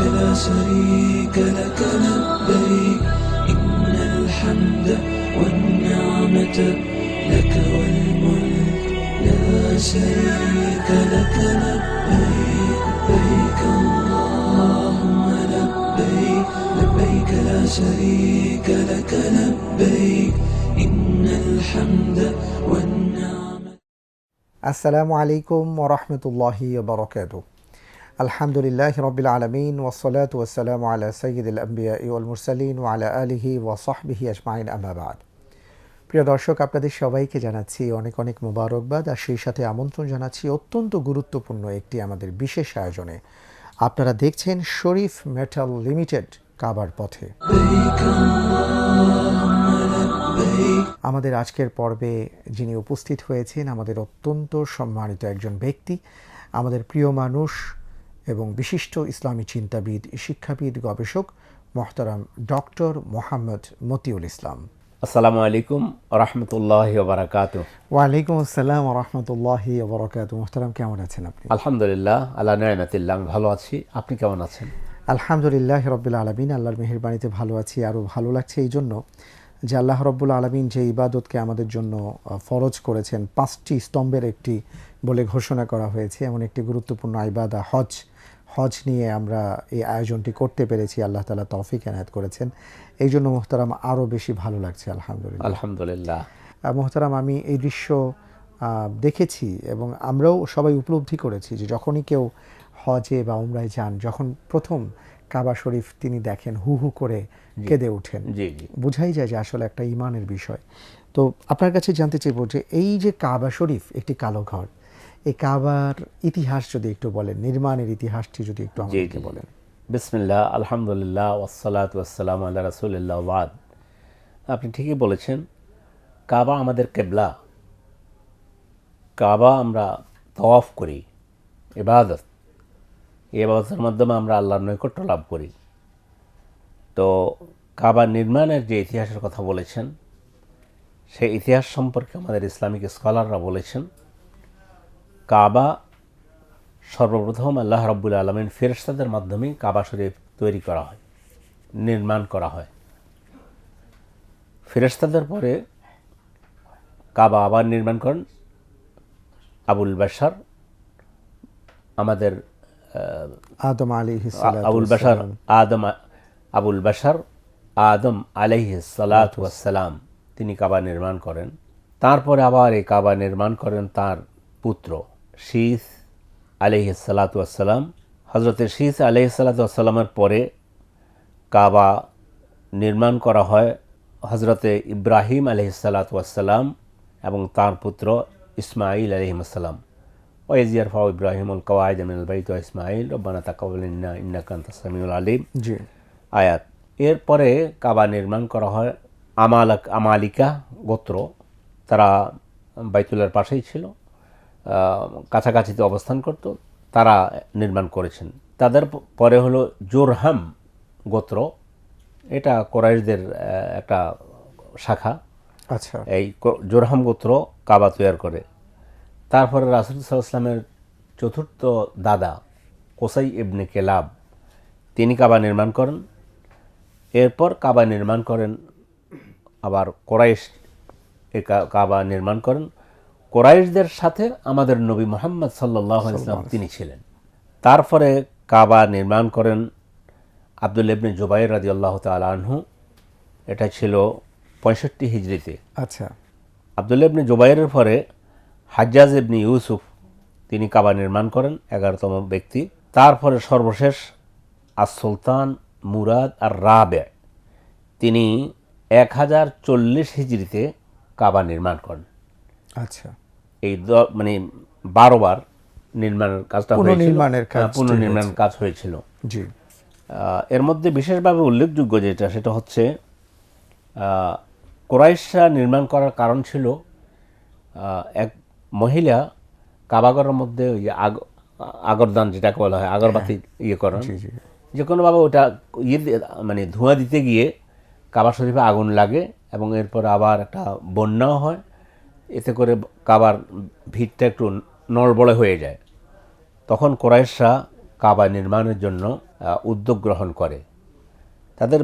لا شريك لك لبيك إن الحمد والنعمة لك والملك لا شريك لك لبيك لبيك اللهم لبيك لبيك لا شريك لك لبيك إن الحمد والنعمة. السلام عليكم ورحمة الله وبركاته. আলহামদুলিল্লাহ রবিল আলমিন ওসলাত ওসালাম আলা সঈদুল আম্বিয়া ইউল মুরসালিন ওয়ালা আলিহি ওয়াসাহবিহি আহমাবাদ প্রিয় দর্শক, আপনাদের সবাইকে জানাচ্ছি অনেক অনেক মোবারকবাদ আর সেই সাথে আমন্ত্রণ জানাচ্ছি অত্যন্ত গুরুত্বপূর্ণ একটি আমাদের বিশেষ আয়োজনে। আপনারা দেখছেন শরীফ মেটাল লিমিটেড কাবার পথে। আমাদের আজকের পর্বে যিনি উপস্থিত হয়েছেন, আমাদের অত্যন্ত সম্মানিত একজন ব্যক্তি, আমাদের প্রিয় মানুষ এবং বিশিষ্ট ইসলামী চিন্তাবিদ শিক্ষাবিদ গবেষক মোহতারাম ডক্টর মোহাম্মদ মতিউল ইসলাম। আসসালামু আলাইকুম রহমতুল্লাহ বারাকাত ওয়ালাইকুম আসসালাম রহমতুল্লাহি বরকাত মোহতারাম কেমন আছেন আপনি? আলহামদুলিল্লাহ আল্লাহ নয়মাতিল্লাহ আমি ভালো আছি। আপনি কেমন আছেন? আলহামদুলিল্লাহ রব্বুল আলমিন আল্লাহর মেহরবানিতে ভালো আছি আরও ভালো লাগছে এই জন্য যে আল্লাহ রব্বুল আলমিন যে ইবাদতকে আমাদের জন্য ফরজ করেছেন পাঁচটি স্তম্ভের একটি বলে ঘোষণা করা হয়েছে। এমন একটি গুরুত্বপূর্ণ ইবাদা হজ। হজ নিয়ে আমরা এই আয়োজনটি করতে পেরেছি আল্লাহ তালা তৌফিক এনায়ত করেছেন। এই জন্য মোহতারাম আরও বেশি ভালো লাগছে আলহামদুলিল্লাহ। আলহামদুলিল্লাহ। মোহতারাম আমি এই দৃশ্য দেখেছি এবং আমরাও সবাই উপলব্ধি করেছি যে যখনই কেউ হজে বা উমরায় যান যখন প্রথম কাবা শরীফ তিনি দেখেন হু হু করে কেঁদে ওঠেন। বোঝাই যায় যে আসলে একটা ইমানের বিষয়। তো আপনার কাছে জানতে চাইব যে এই যে কাবা শরীফ একটি কালো ঘর এই কাবার ইতিহাস যদি একটু বলেন নির্মাণের ইতিহাসটি যদি একটু আমাদেরকে বলেন। বিসমিল্লাহ আলহামদুলিল্লাহ ওসালাত ওয়াসালাম আল্লাহ রাসুলিল্লাহ ওয়াদ আপনি ঠিকই বলেছেন কাবা আমাদের কেবলা। কাবা আমরা তওয়াফ করি এবাদত এই এবাদতের মাধ্যমে আমরা আল্লাহর নৈকট্য লাভ করি। তো কাবা নির্মাণের যে ইতিহাসের কথা বলেছেন সেই ইতিহাস সম্পর্কে আমাদের ইসলামিক স্কলাররা বলেছেন কাবা সর্বপ্রথম আল্লাহ রব্বুল আলমিন ফেরেশতাদের মাধ্যমে কাবা শরীফ তৈরি করা হয় নির্মাণ করা হয়। ফেরেশতাদের পরে কাবা আবার নির্মাণ করেন। আবুল বাশার আমাদের আদম আলী আবুল বাশার আদম আবুল বাশার আদম আলাইহি সালাম তিনি কাবা নির্মাণ করেন। তারপরে আবার এই কাবা নির্মাণ করেন তার পুত্র। শীস আলাইহি সালাতাম হজরতের শীস আলাইহি সালাতামের পরে কাবা নির্মাণ করা হয় হজরতে ইব্রাহিম আলহি সালাতাম এবং তার পুত্র ইসমাইল আলহিমসাল্লাম ওয়েজিয়ার ফাউ ইব্রাহিমুল কওয়াইদ আমিনুল বাইত ইসমাইল রব্বানা তাকাবুল ইন্না সামিউল আলিম। জি। আয়াত। এরপরে কাবা নির্মাণ করা হয় আমালাক আমালিকা গোত্র। তারা বাইতুলের পাশেই ছিল। কাছাকাছিতে অবস্থান করত তারা নির্মাণ করেছেন। তাদের পরে হলো জোরহাম গোত্র। এটা কোরাইশদের একটা শাখা। আচ্ছা। এই জোরহাম গোত্র কাবা তৈয়ার করে। তারপরে রাসুল সাল্লামের চতুর্থ দাদা কোসাই ইবনে কেলাব তিনি কাবা নির্মাণ করেন। এরপর কাবা নির্মাণ করেন আবার কোরাইশ কাবা নির্মাণ করেন। কোরাইশদের সাথে আমাদের নবী মোহাম্মদ সাল্লাহ ইসলাম তিনি ছিলেন। তারপরে কাবা নির্মাণ করেন আব্দুল ইবনে জুবাইর রাজি আল্লাহ তালহু এটা ছিল পঁয়ষট্টি হিজড়িতে। আচ্ছা। আবদুল্লাহ ইবনে জুবাইরের পরে হাজ্জাজ ইবনে ইউসুফ তিনি কাবা নির্মাণ করেন এগারোতম ব্যক্তি। তারপরে সর্বশেষ আর সুলতান মুরাদ আর রাবে তিনি এক হাজার চল্লিশ হিজড়িতে কাবা নির্মাণ করেন। আচ্ছা। এই মানে বারোবার নির্মাণের কাজটা পুনর্নির্মাণের কাজটি হ্যাঁ, পুনর্নির্মাণ কাজ হয়েছিল। জি। এর মধ্যে বিশেষভাবে উল্লেখযোগ্য যেটা সেটা হচ্ছে কোরাইশা নির্মাণ করার কারণ ছিল এক মহিলা কাবাগরের মধ্যে ওই আগ আগরদান যেটাকে বলা হয় আগরবাতি ইয়ে করেন যে কোনোভাবে ওটা ইয়ে মানে ধোঁয়া দিতে গিয়ে কাবা শরীফে আগুন লাগে এবং এরপর আবার একটা বন্যাও হয়। এতে করে কাবার ভিড়টা একটু নড়বড়ে হয়ে যায়। তখন কোরাইশরা কাবা নির্মাণের জন্য উদ্যোগ গ্রহণ করে। তাদের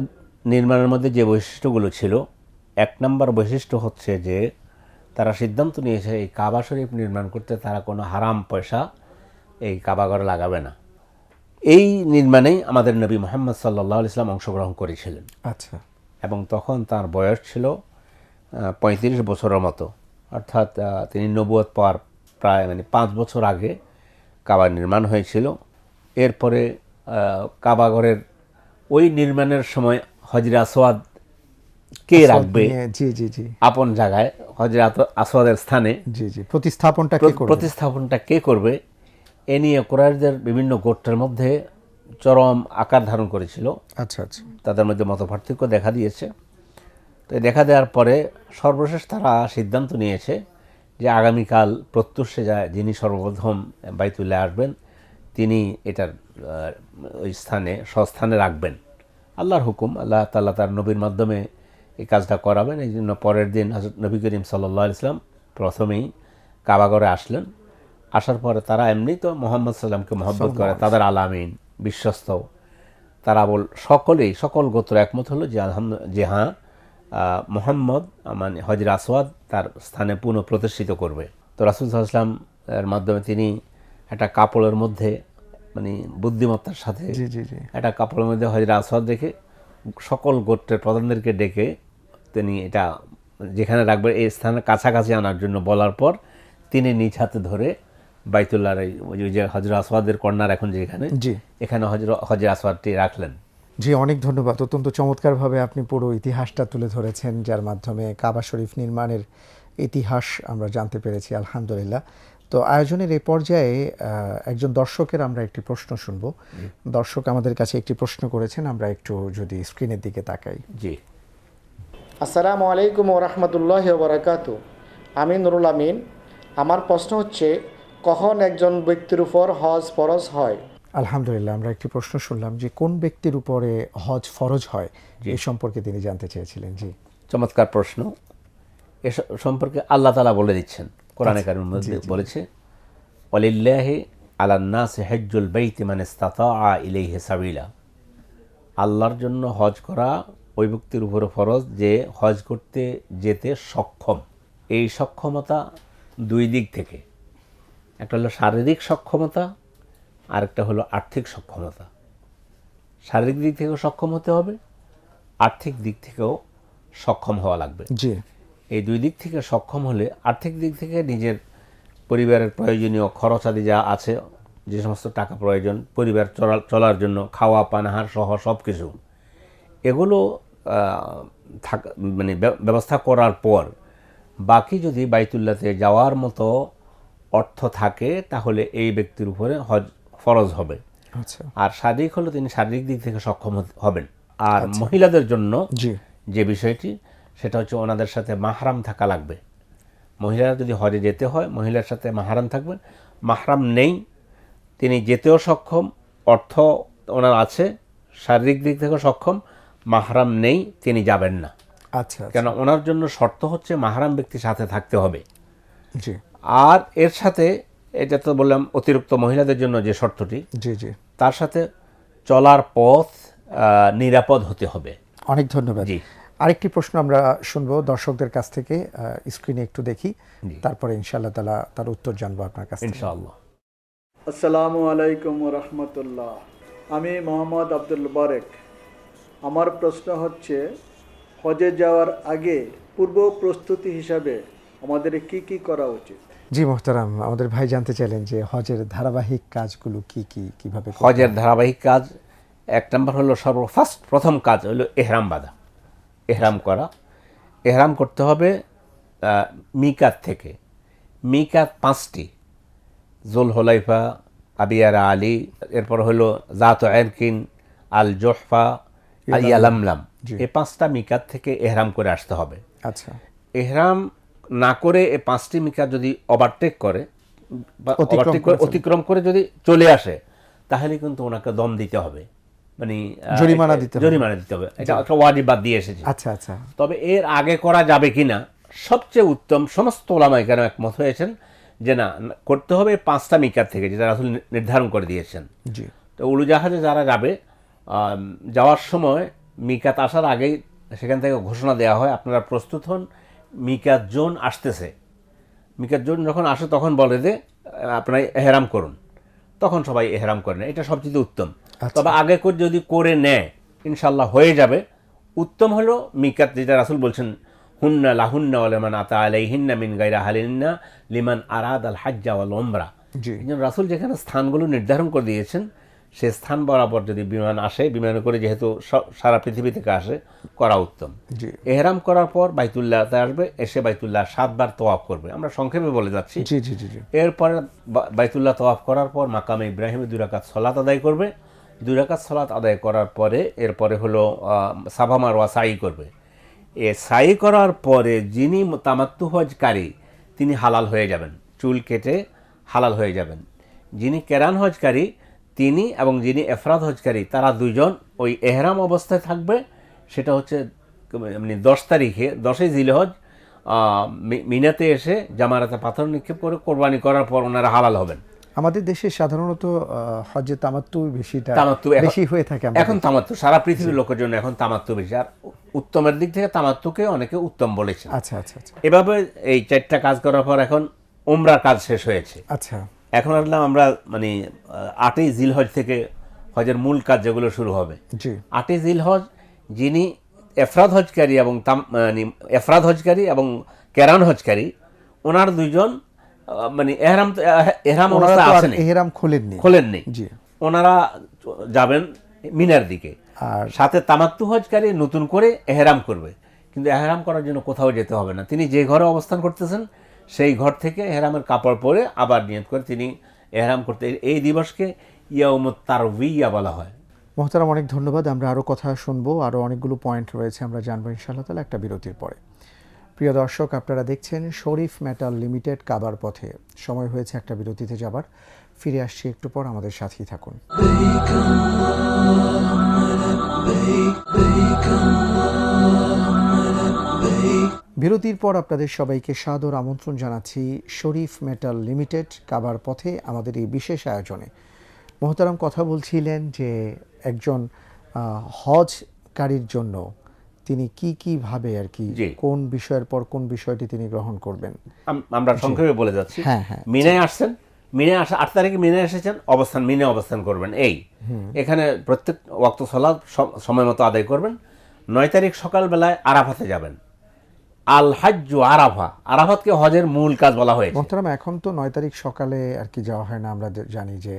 নির্মাণের মধ্যে যে বৈশিষ্ট্যগুলো ছিল এক নম্বর বৈশিষ্ট্য হচ্ছে যে তারা সিদ্ধান্ত নিয়েছে এই কাবা শরীফ নির্মাণ করতে তারা কোনো হারাম পয়সা এই কাবাঘর লাগাবে না। এই নির্মাণেই আমাদের নবী মোহাম্মদ সাল্লাহ ইসলাম অংশগ্রহণ করেছিলেন। আচ্ছা। এবং তখন তার বয়স ছিল পঁয়ত্রিশ বছরের মতো। অর্থাৎ তিনি নবুয়ত পাওয়ার প্রায় মানে পাঁচ বছর আগে কাবা নির্মাণ হয়েছিল। এরপরে কাবাঘরের ওই নির্মাণের সময় হজরা আসওয়াদ কে রাখবে? জি জি জি। আপন জায়গায় হজরা আসওয়াদের স্থানে। জি জি। প্রতিস্থাপনটা কে করবে? প্রতিস্থাপনটা কে করবে? এ নিয়ে কোরআশদের বিভিন্ন গোত্রের মধ্যে চরম আকার ধারণ করেছিল। আচ্ছা আচ্ছা। তাদের মধ্যে মতপার্থক্য দেখা দিয়েছে। তো দেখা দেওয়ার পরে সর্বশেষ তারা সিদ্ধান্ত নিয়েছে যে আগামীকাল প্রত্যুষে যায় যিনি সর্বপ্রথম বাইতুল্লাহ আসবেন তিনি এটার ওই স্থানে স্বস্থানে রাখবেন। আল্লাহর হুকুম আল্লাহ তাল্লাহ তার নবীর মাধ্যমে এই কাজটা করাবেন। এই জন্য পরের দিন হজরত নবী করিম সাল্লাহ ইসলাম প্রথমেই কাবাগরে আসলেন। আসার পরে তারা এমনি তো মোহাম্মদ সাল্লামকে মহব্বত করে তাদের আলামিন বিশ্বস্ত। তারা বল সকলেই সকল গোত্র একমত হলো যে আলহামদ যে হ্যাঁ মোহাম্মদ মানে হজর আসওয়াদ তার স্থানে পুনঃ প্রতিষ্ঠিত করবে। তো রাসুল সাল্লাম এর মাধ্যমে তিনি একটা কাপড়ের মধ্যে মানে বুদ্ধিমত্তার সাথে একটা কাপড়ের মধ্যে হজর আসওয়াদ রেখে সকল গোত্রের প্রধানদেরকে ডেকে তিনি এটা যেখানে রাখবে এই স্থানের কাছাকাছি আনার জন্য বলার পর তিনি নিজ হাতে ধরে বাইতুল্লাহর এই ওই যে হজর আসওয়াদের কর্নার এখন যেখানে এখানে হজর হজর আসওয়াদটি রাখলেন। জি অনেক ধন্যবাদ। অত্যন্ত চমৎকারভাবে আপনি পুরো ইতিহাসটা তুলে ধরেছেন যার মাধ্যমে কাবা শরীফ নির্মাণের ইতিহাস আমরা জানতে পেরেছি আলহামদুলিল্লাহ। তো আয়োজনের এই পর্যায়ে একজন দর্শকের আমরা একটি প্রশ্ন শুনব। দর্শক আমাদের কাছে একটি প্রশ্ন করেছেন আমরা একটু যদি স্ক্রিনের দিকে তাকাই। জি। আসসালামু আলাইকুম ওরহমতুল্লাহ বরাকাত। আমি নুরুল আমিন। আমার প্রশ্ন হচ্ছে কখন একজন ব্যক্তির উপর হজ ফরজ হয়? আলহামদুলিল্লাহ আমরা একটি প্রশ্ন শুনলাম যে কোন ব্যক্তির উপরে হজ ফরজ হয়? এ সম্পর্কে তিনি জানতে চেয়েছিলেন জি। চমৎকার প্রশ্ন। এ সম্পর্কে আল্লাহ তালা বলে দিচ্ছেন। কোরআনে কারিম মধ্যে বলেছে অলিল্লাহে আলান্নাস হেজ্জুল বেইতি মানে ইস্তাতা ইলাইহি সাবিলা। আল্লাহর জন্য হজ করা ওই ব্যক্তির উপরে ফরজ যে হজ করতে যেতে সক্ষম। এই সক্ষমতা দুই দিক থেকে। একটা হলো শারীরিক সক্ষমতা আরেকটা হলো আর্থিক সক্ষমতা। শারীরিক দিক থেকেও সক্ষম হতে হবে আর্থিক দিক থেকেও সক্ষম হওয়া লাগবে। জি। এই দুই দিক থেকে সক্ষম হলে আর্থিক দিক থেকে নিজের পরিবারের প্রয়োজনীয় খরচ আদি যা আছে যে সমস্ত টাকা প্রয়োজন পরিবার চলা- চলার জন্য খাওয়া পানাহার সহ সব কিছু এগুলো থাকা মানে ব্যবস্থা করার পর বাকি যদি বাইতুল্লাতে যাওয়ার মতো অর্থ থাকে তাহলে এই ব্যক্তির উপরে হজ ফরজ হবে। আচ্ছা। আর শারীরিক হলে তিনি শারীরিক দিক থেকে সক্ষম হবেন। আর মহিলাদের জন্য জি। যে বিষয়টি সেটা হচ্ছে ওনাদের সাথে মাহরাম থাকা লাগবে। মহিলারা যদি হজে যেতে হয় মহিলার সাথে মাহরাম থাকবেন মাহরাম নেই তিনি যেতেও সক্ষম অর্থ ওনার আছে শারীরিক দিক থেকেও সক্ষম মাহরাম নেই তিনি যাবেন না। আচ্ছা আচ্ছা, কেন? ওনার জন্য শর্ত হচ্ছে মাহরাম ব্যক্তির সাথে থাকতে হবে। জি। আর এর সাথে এটা তো বললাম অতিরিক্ত মহিলাদের জন্য যে শর্তটি। জি জি। তার সাথে চলার পথ নিরাপদ হতে হবে। অনেক ধন্যবাদ। জি। আরেকটি প্রশ্ন আমরা শুনব দর্শকদের কাছ থেকে স্ক্রিনে একটু দেখি। তারপরে ইনশাআল্লাহ তালা তার উত্তর জানব আপনার কাছ থেকে। ইনশাআল্লাহ। আসসালামু আলাইকুম রহমতুল্লাহ। আমি মোহাম্মদ আব্দুল বারেক। আমার প্রশ্ন হচ্ছে হজে যাওয়ার আগে পূর্ব প্রস্তুতি হিসাবে আমাদের কি কি করা উচিত? জি মোহতারাম আমাদের ভাই জানতে চাইলেন যে হজের ধারাবাহিক কাজগুলো কি কি কীভাবে হজের ধারাবাহিক কাজ এক নম্বর হলো সর্ব ফার্স্ট প্রথম কাজ হলো এহরাম বাঁধা। এহরাম করা। এহরাম করতে হবে মিকাত থেকে। মিকাত পাঁচটি। জুল হোলাইফা আবিয়ারা আলী এরপর হলো জাত এরকিন আল জোহফা আর ইয়ালামলাম এই পাঁচটা মিকাত থেকে এহরাম করে আসতে হবে। আচ্ছা। এহরাম না করে এই পাঁচটি মিকাত যদি ওভারটেক করে অতিক্রম করে অতিক্রম করে যদি চলে আসে তাহলে কিন্তু ওনাকে দম দিতে হবে। মানে জরিমানা দিতে জরিমানা দিতে হবে। এটা একটা ওয়াজিবাদ দিয়ে এসেছে। আচ্ছা আচ্ছা। তবে এর আগে করা যাবে কিনা সবচেয়ে উত্তম সমস্ত ওলামা এখানে একমত হয়েছেন যে না করতে হবে পাঁচটা মিকার থেকে যেটা আসলে নির্ধারণ করে দিয়েছেন। জি। তো উড়োজাহাজে যারা যাবে যাওয়ার সময় মিকাত আসার আগেই সেখান থেকে ঘোষণা দেওয়া হয় আপনারা প্রস্তুত হন। মিকাত জোন আসতেছে। মিকাত জোন যখন আসে তখন বলে যে আপনার এহেরাম করুন। তখন সবাই এহেরাম করেন এটা সবচেয়ে উত্তম। তবে আগে করে যদি করে নেয় ইনশাল্লাহ হয়ে যাবে। উত্তম হলো মিকাত যেটা রাসুল বলছেন হুন্না লাহুন্না ওলেমান আতা আলাইহিন্না মিন গাইরা হালিন্না লিমান আরাদ আল হাজ্জা ওয়াল ওমরা রাসুল যেখানে স্থানগুলো নির্ধারণ করে দিয়েছেন সে স্থান বরাবর যদি বিমান আসে বিমানে করে যেহেতু সারা পৃথিবী থেকে আসে করা উত্তম। এহরাম করার পর বাইতুল্লাহতে আসবে এসে বাইতুল্লাহ সাতবার তোয়াফ করবে। আমরা সংক্ষেপে বলে যাচ্ছি। এরপরে বাইতুল্লাহ তোয়াফ করার পর মাকামে ইব্রাহিমে দুই রাকাত সলাত আদায় করবে। দুই রাকাত সলাত আদায় করার পরে এরপরে হলো আহ, সাফা মারওয়া সাই করবে। এ সাই করার পরে যিনি তামাত্তু হজকারী তিনি হালাল হয়ে যাবেন। চুল কেটে হালাল হয়ে যাবেন। যিনি কেরান হজকারী তিনি এবং যিনি এফরাদ হজকারী তারা দুইজন ওই এহরাম অবস্থায় থাকবে। সেটা হচ্ছে মানে দশ তারিখে দশই জিলহজ মিনাতে এসে জামারাতে পাথর নিক্ষেপ করে কোরবানি করার পর ওনারা হালাল হবেন। আমাদের দেশে সাধারণত হজে তামাত্তু বেশিটা তামাত্তু বেশি হয়ে থাকে এখন তামাত্তু সারা পৃথিবীর লোকের জন্য এখন তামাত্তু বেশি। আর উত্তমের দিক থেকে তামাত্তুকে অনেকে উত্তম বলেছে আচ্ছা আচ্ছা আচ্ছা। এভাবে এই চারটা কাজ করার পর এখন ওমরার কাজ শেষ হয়েছে। আচ্ছা। এখন আসলাম আমরা মানে আটই জিলহজ থেকে হজের মূল কাজ যেগুলো শুরু হবে। আটই জিলহজ যিনি এফরাদ হজকারী এবং তাম মানে এফরাদ হজকারী এবং কেরান হজকারী ওনার দুইজন মানে এহরাম এহরাম ওনারা তো এহরাম খোলেননি। খোলেননি। জি। ওনারা যাবেন মিনার দিকে। আর সাথে তামাত্তু হজকারী নতুন করে এহরাম করবে। কিন্তু এহরাম করার জন্য কোথাও যেতে হবে না। তিনি যে ঘরে অবস্থান করতেছেন সেই ঘর থেকে এহরামের কাপড় পরে আবার নিয়ত করে তিনি এহরাম করতে এই দিবসকে ইয়াউমত তারবিয়া বলা হয়। মহতারাম অনেক ধন্যবাদ। আমরা আরও কথা শুনব আরও অনেকগুলো পয়েন্ট রয়েছে আমরা জানব ইনশাআল্লাহ তালা একটা বিরতির পরে। প্রিয় দর্শক আপনারা দেখছেন শরীফ মেটাল লিমিটেড কাবার পথে। সময় হয়েছে একটা বিরতিতে যাবার। ফিরে আসছি একটু পর আমাদের সাথেই থাকুন। বিরতির পর আপনাদের সবাইকে সাদর আমন্ত্রণ জানাচ্ছি শরীফ মেটাল লিমিটেড কাবার পথে আমাদের এই বিশেষ আয়োজনে। মোহতারাম কথা বলছিলেন যে একজন হজকারীর জন্য তিনি কি কি ভাবে আর কি। কোন বিষয়ের পর কোন বিষয়টি তিনি গ্রহণ করবেন? আমরা সংক্ষেপে বলে যাচ্ছি। হ্যাঁ, হ্যাঁ। মিনায় আসছেন মিনে আসা আট তারিখে মিনে এসেছেন অবস্থান মিনে অবস্থান করবেন। এই এখানে প্রত্যেক ওয়াক্ত সলাদ সময় মতো আদায় করবেন। নয় তারিখ সকালবেলায় আরাফাতে যাবেন। আল হাজ্জু আরাফা। আরাফাতকে হজের মূল কাজ বলা হয়েছে। মোহতারাম এখন তো নয় তারিখ সকালে আর কি যাওয়া হয় না আমরা জানি যে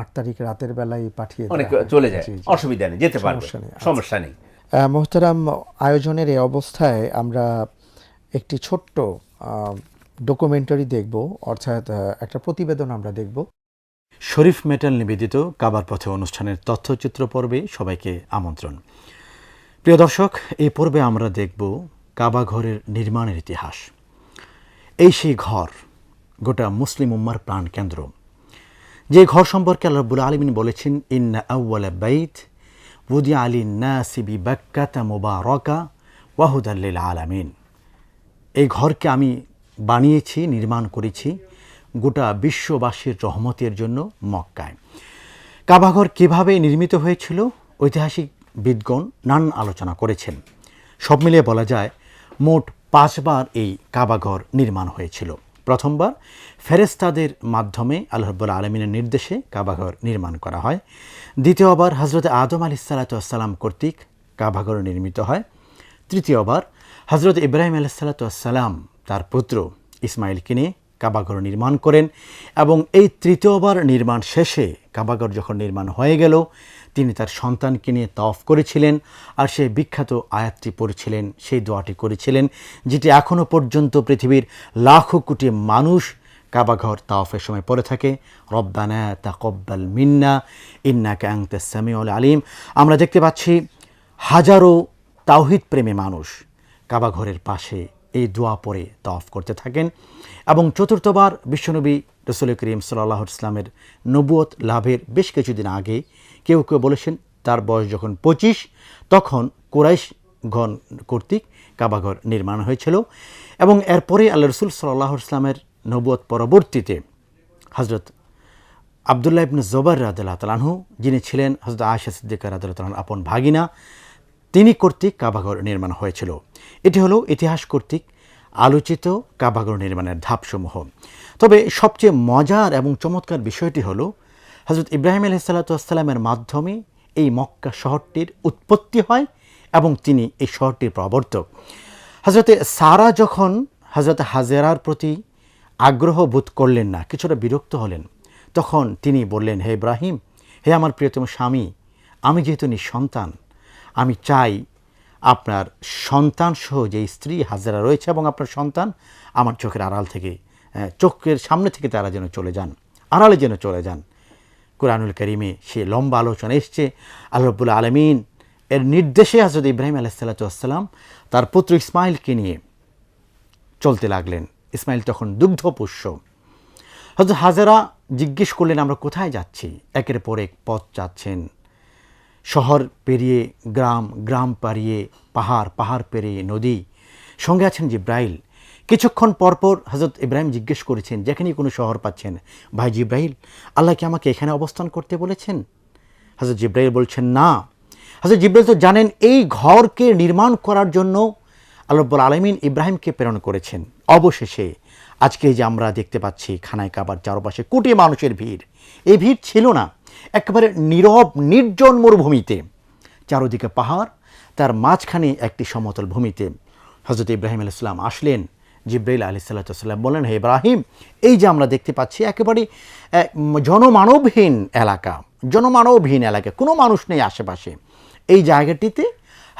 আট তারিখ রাতের বেলায় পাঠিয়ে অনেক চলে যায়। অসুবিধা নেই যেতে পারবে। সমস্যা নেই, আচ্ছা। আহ, মোহতারাম আয়োজনের এই অবস্থায় আমরা একটি ছোট্ট ডকুমেন্টারি দেখব অর্থাৎ একটা প্রতিবেদন আমরা দেখব। শরীফ মেটাল নিবেদিত কাবার পথে অনুষ্ঠানের তথ্যচিত্র পর্বে সবাইকে আমন্ত্রণ। প্রিয় দর্শক এই পর্বে আমরা দেখব কাবা ঘরের নির্মাণের ইতিহাস। এই সেই ঘর, গোটা মুসলিম উম্মার প্রাণ কেন্দ্র। যে ঘর সম্পর্কে আল্লাহ রব্বুল আলমিন বলেছেন, ইন্না আউ্বালা বাইত উদি আলী নাসিবি বাক্কাতা মুবারকা ওয়াহুদাল্লিল আলামিন এই ঘরকে আমি বানিয়েছি, নির্মাণ করেছি গোটা বিশ্ববাসীর রহমতের জন্য মক্কায়। কাবাঘর কীভাবে নির্মিত হয়েছিল? ঐতিহাসিক বিদগণ নানান আলোচনা করেছেন। সব মিলিয়ে বলা যায় মোট পাঁচবার এই কাবাঘর নির্মাণ হয়েছিল। প্রথমবার ফেরেস্তাদের মাধ্যমে আল্লাহ রব্বুল আলমিনের নির্দেশে কাবাঘর নির্মাণ করা হয়। দ্বিতীয়বার হজরত আদম আলি সাল্লাতাম কর্তৃক কাবাঘর নির্মিত হয়। তৃতীয়বার হজরত ইব্রাহিম আলাইসাল্লাতাম তার পুত্র ইসমাইলকে নিয়ে কাবাঘর নির্মাণ করেন এবং এই তৃতীয়বার নির্মাণ শেষে কাবাঘর যখন নির্মাণ হয়ে গেল, তিনি তার সন্তানকে নিয়ে তফ করেছিলেন আর সেই বিখ্যাত আয়াতটি পড়েছিলেন, সেই দোয়াটি করেছিলেন, যেটি এখনও পর্যন্ত পৃথিবীর লাখো কোটি মানুষ কাবাঘর তাওফের সময় পড়ে থাকে। রব্বানা তাকব্বাল মিন্না ইন্না আংতা সামিউল আলিম। আমরা দেখতে পাচ্ছি হাজারো তাওহিদ প্রেমী মানুষ কাবাঘরের পাশে এই দোয়া পরে তফ করতে থাকেন। এবং চতুর্থবার বিশ্বনবী রসুল করিম সাল্লাহ ইসলামের নবুয়ত লাভের বেশ কিছুদিন আগে কেউ কেউ বলেছেন, তার বয়স যখন পঁচিশ, তখন কোরাইশ কর্তৃক কাবাঘর নির্মাণ হয়েছিল। এবং এরপরে আল্লাহ রসুল সাল্লাহ ইসলামের নবুয়ত পরবর্তীতে হজরত আবদুল্লাহ ইবনে জোবার রাদিল্লাহ যিনি ছিলেন হজরত আয়সা সিদ্দিকা রাদিল্লাহ আপন ভাগিনা তিনি কর্তৃক কাবাঘর নির্মাণ হয়েছিল। এটি হলো ইতিহাস কর্তৃক আলোচিত কাবাঘর নির্মাণের ধাপসমূহ। তবে সবচেয়ে মজার এবং চমৎকার বিষয়টি হলো হজরত ইব্রাহিম আলহিসাল্লামের মাধ্যমে এই মক্কা শহরটির উৎপত্তি হয় এবং তিনি এই শহরটির প্রবর্তক। হজরতে সারা যখন হজরত হাজেরার প্রতি আগ্রহ বোধ করলেন না, কিছুটা বিরক্ত হলেন, তখন তিনি বললেন, হে ইব্রাহিম, হে আমার প্রিয়তম স্বামী, আমি যেহেতু নিঃসন্তান আমি চাই আপনার সন্তান সহ যে স্ত্রী হাজারা রয়েছে এবং আপনার সন্তান আমার চোখের আড়াল থেকে চোখের সামনে থেকে তারা যেন চলে যান, আড়ালে যেন চলে যান। কোরআনুল করিমে সে লম্বা আলোচনা এসছে আল্লাহবুল আলমিন এর নির্দেশে হজরত ইব্রাহিম আলাইসাল্লাতাম তার পুত্র ইসমাইলকে নিয়ে চলতে লাগলেন। ইসমাইল তখন দুগ্ধপুষ্য হয়তো হাজারা জিজ্ঞেস করলেন, আমরা কোথায় যাচ্ছি? একের পর এক পথ যাচ্ছেন শহর পেরিয়ে গ্রাম গ্রাম পাড়িয়ে পাহাড় পাহাড় পেরিয়ে নদী। সঙ্গে আছেন জিব্রাইল। কিছুক্ষণ পরপর হজরত ইব্রাহিম জিজ্ঞেস করেছেন, যেখানেই কোনো শহর পাচ্ছেন ভাই জিব্রাইল, আল্লাহ কি আমাকে এখানে অবস্থান করতে বলেছেন? হজরত জিব্রাইল বলছেন, না। হজরত জিব্রাইল তো জানেন এই ঘরকে নির্মাণ করার জন্য আল্লাহবুল আলমিন ইব্রাহিমকে প্রেরণ করেছেন। অবশেষে আজকে যে আমরা দেখতে পাচ্ছি খানায় কাবার চারপাশে কোটি মানুষের ভিড়। এই ভিড় ছিল না। একেবারে নীরব, নির্জন মরুভূমিতে। চারদিকে পাহাড়, তার মাঝখানে একটি সমতল ভূমিতে। হজরত ইব্রাহিম আলাইসাল্লাম আসলেন। জিব্রাইল আলি সাল্লাম বললেন, হে ইব্রাহিম, এই যে আমরা দেখতে পাচ্ছি, একেবারে জনমানবহীন এলাকা জনমানবহীন এলাকা, কোনো মানুষ নেই আশেপাশে। এই জায়গাটিতে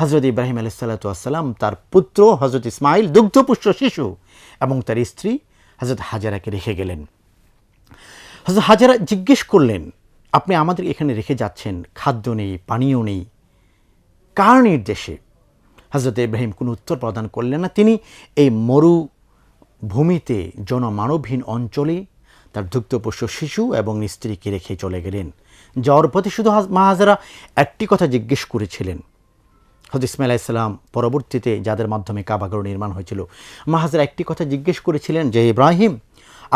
হজরত ইব্রাহিম আলি সাল্লাতাম তার পুত্র হজরত ইসমাইল, দুগ্ধপুষ্ট শিশু এবং তার স্ত্রী হজরত হাজারাকে রেখে গেলেন। হজরত হাজারা জিজ্ঞেস করলেন আপনি আমাদের এখানে রেখে যাচ্ছেন, খাদ্য নেই, পানীয় নেই। কার নির্দেশে? হজরত ইব্রাহিম কোনো উত্তর প্রদান করলেন না। তিনি এই মরু ভূমিতে জনমানবহীন অঞ্চলে তার দুগ্ধপোষ্য শিশু এবং স্ত্রীকে রেখে চলে গেলেন। যাওয়ার পথে শুধু মাহাজারা একটি কথা জিজ্ঞেস করেছিলেন হজরত ইসমাইল ইসলাম পরবর্তীতে যাদের মাধ্যমে কাবাগর নির্মাণ হয়েছিল। মাহাজরা একটি কথা জিজ্ঞেস করেছিলেন যে ইব্রাহিম,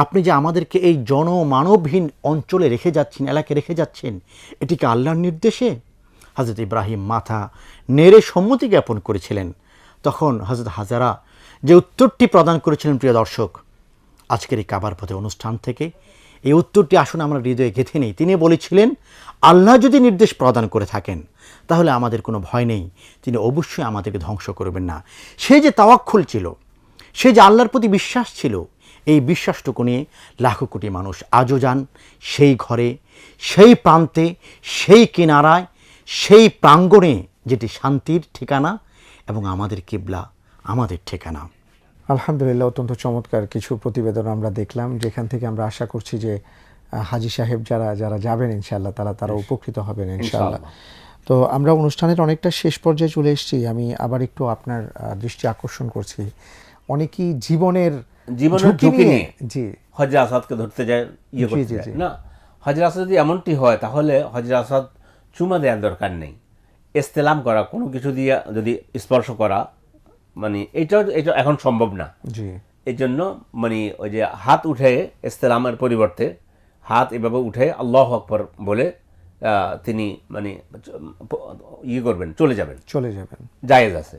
আপনি যে আমাদেরকে এই জনমানবহীন অঞ্চলে রেখে যাচ্ছেন, এলাকায় রেখে যাচ্ছেন এটিকে আল্লাহর নির্দেশে? হজরত ইব্রাহিম মাথা নেড়ে সম্মতি জ্ঞাপন করেছিলেন। তখন হজরত হাজারা যে উত্তরটি প্রদান করেছিলেন, প্রিয় দর্শক, আজকের এই কাবার পথে অনুষ্ঠান থেকে এই উত্তরটি আসুন আমরা হৃদয়ে গেঁথে নেই। তিনি বলেছিলেন, আল্লাহ যদি নির্দেশ প্রদান করে থাকেন, তাহলে আমাদের কোনো ভয় নেই। তিনি অবশ্যই আমাদেরকে ধ্বংস করবেন না। সে যে তাওয়াক্কুল ছিল, সে যে আল্লাহর প্রতি বিশ্বাস ছিল, এই বিশ্বাসটুকু নিয়ে লাখো কোটি মানুষ আজও যান সেই ঘরে, সেই প্রান্তে, সেই কিনারায়, সেই প্রাঙ্গণে যেটি শান্তির ঠিকানা এবং আমাদের কিবলা, আমাদের ঠিকানা। আলহামদুলিল্লাহ অত্যন্ত চমৎকার কিছু প্রতিবেদন আমরা দেখলাম যেখান থেকে আমরা আশা করছি যে হাজি সাহেব যারা যারা যাবেন ইনশাআল্লাহ তারা তারা উপকৃত হবেন ইনশাআল্লাহ। তো আমরা অনুষ্ঠানের অনেকটা শেষ পর্যায়ে চলে এসেছি আমি আবার একটু আপনার দৃষ্টি আকর্ষণ করছি। অনেকেই জীবনের জীবনের ঝুঁকি নিয়ে জি। হজরা আসাদকে ধরতে যায় ইয়ে করতে যায়। না হজরা আসাদ যদি এমনটি হয় তাহলে হজরা আসাদ চুমা দেওয়ার দরকার নেই। ইস্তেলাম করা কোনো কিছু দিয়ে যদি স্পর্শ করা মানে এটা এটা এখন সম্ভব না। জি। এই জন্য মানে ওই যে হাত উঠে ইস্তেলামের পরিবর্তে হাত এভাবে উঠে আল্লাহ আকবর বলে তিনি মানে ইয়ে করবেন চলে যাবেন। চলে যাবেন। জায়েজ আছে।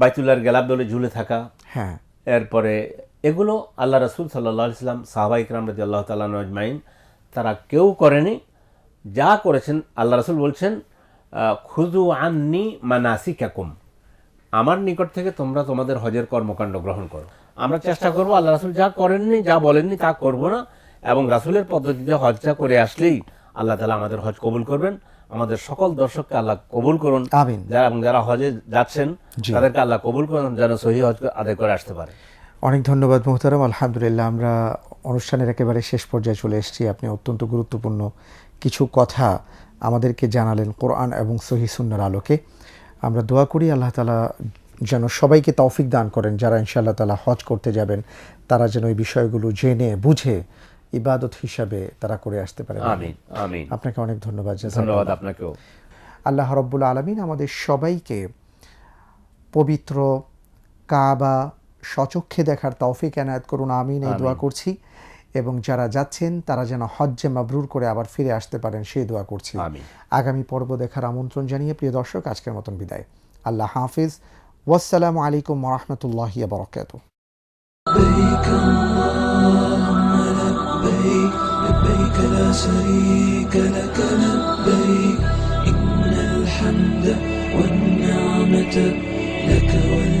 বাইতুল্লাহর গেলাপ দলে ঝুলে থাকা। হ্যাঁ। এরপরে এগুলো আল্লাহ রসুল সাল্লাহ ইসলাম সাহাবা ইকরাম রাজি আল্লাহ তালা আজমাইন তারা কেউ করেনি। যা করেছেন আল্লাহ রসুল বলছেন খুদু আননি মানাসি ক্যাকুম আমার নিকট থেকে তোমরা তোমাদের হজের কর্মকাণ্ড গ্রহণ করো। আমরা চেষ্টা করব আল্লাহ রাসুল যা করেননি যা বলেননি তা করব না। এবং রাসুলের পদ্ধতিতে হজটা করে আসলেই আল্লাহ তালা আমাদের হজ কবুল করবেন। আমাদের সকল দর্শককে আল্লাহ কবুল করুন। আমিন। যারা এবং যারা হজে যাচ্ছেন তাদেরকে আল্লাহ কবুল করুন যেন সহি হজ আদায় করে আসতে পারে। অনেক ধন্যবাদ মোহতারাম। আলহামদুলিল্লাহ আমরা অনুষ্ঠানের একেবারে শেষ পর্যায়ে চলে এসেছি। আপনি অত্যন্ত গুরুত্বপূর্ণ কিছু কথা আমাদেরকে জানালেন কোরআন এবং সহি সুন্নার আলোকে। আমরা দোয়া করি আল্লাহ তালা যেন সবাইকে তৌফিক দান করেন যারা ইনশাআল্লাহ তালা হজ করতে যাবেন। তারা যেন এই বিষয়গুলো জেনে বুঝে ইবাদত হিসাবে তারা করে আসতে পারে। আপনাকে অনেক ধন্যবাদ ধন্যবাদ আপনাকেও। আল্লাহ রব্বুল আলমিন আমাদের সবাইকে পবিত্র কাবা সচক্ষে দেখার তৌফিক এনায়েত করুন। আমিন এই দোয়া করছি। এবং যারা যাচ্ছেন তারা যেন হজ্জে মাবরুর করে আবার ফিরে আসতে পারেন সেই দোয়া করছি আমিন। আগামী পর্ব দেখার আমন্ত্রণ জানিয়ে প্রিয় দর্শক আজকের মতন বিদায় আল্লাহ হাফিজ ওয়াসসালামু আলাইকুম রহমতুল্লাহ বরকাত لبيك اللهم لبيك لبيك لا شريك لك لبيك إن الحمد والنعمة لك والملك لا